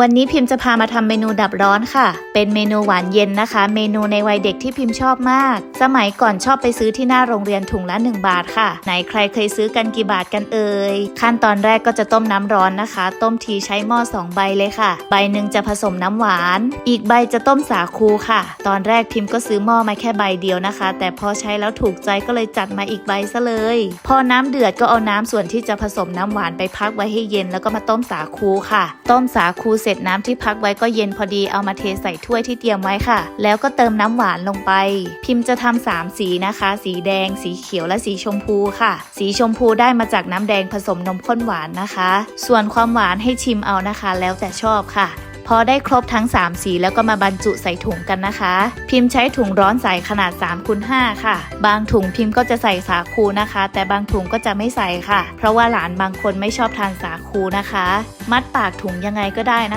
วันนี้พิมพ์จะพามาทำเมนูดับร้อนค่ะ เป็นเมนูหวานเย็นนะคะ เมนูในวัยเด็กที่พิมพ์ชอบมาก สมัยก่อนชอบไปซื้อที่หน้าโรงเรียนถุงละ 1 บาทค่ะ ไหนใครเคยซื้อกันกี่บาทกันเอ่ย ขั้นตอนแรกก็จะต้มน้ำร้อนนะคะ ต้มทีใช้หม้อ2 ใบเลยค่ะ ใบหนึ่งจะผสมน้ำหวาน อีกใบจะต้มสาคูค่ะ ตอนแรกพิมพ์ก็ซื้อหม้อมาแค่ใบเดียวนะคะ แต่พอใช้แล้วถูกใจก็เลยจัดมาอีกใบซะเลย พอน้ำเดือดก็เอาน้ำส่วนที่จะผสมน้ำหวานไปพักไว้ให้เย็น แล้วก็มาต้มสาคูค่ะ ต้มสาคูเสร็จน้ำที่พักไว้ก็เย็นพอดีเอามาเทใส่ถ้วยที่เตรียมไว้ค่ะ แล้วก็เติมน้ำหวานลงไป พิมพ์จะทำสามสีนะคะ สีแดง สีเขียวและสีชมพูค่ะ สีชมพูได้มาจากน้ำแดงผสมนมข้นหวานนะคะ ส่วนความหวานให้ชิมเอานะคะ แล้วแต่ชอบค่ะ พอได้ครบทั้ง 3 สีแล้วก็มาบรรจุใส่ถุงกันนะคะ พิมพ์ใช้ถุงร้อนใส่ขนาด3คูณ5ค่ะ บางถุงพิมพ์ก็จะใส่สาคูนะคะ แต่บางถุงก็จะไม่ใส่ค่ะ เพราะว่าหลานบางคนไม่ชอบทานสาคูนะคะ มัดปากถุงยังไงก็ได้นะคะ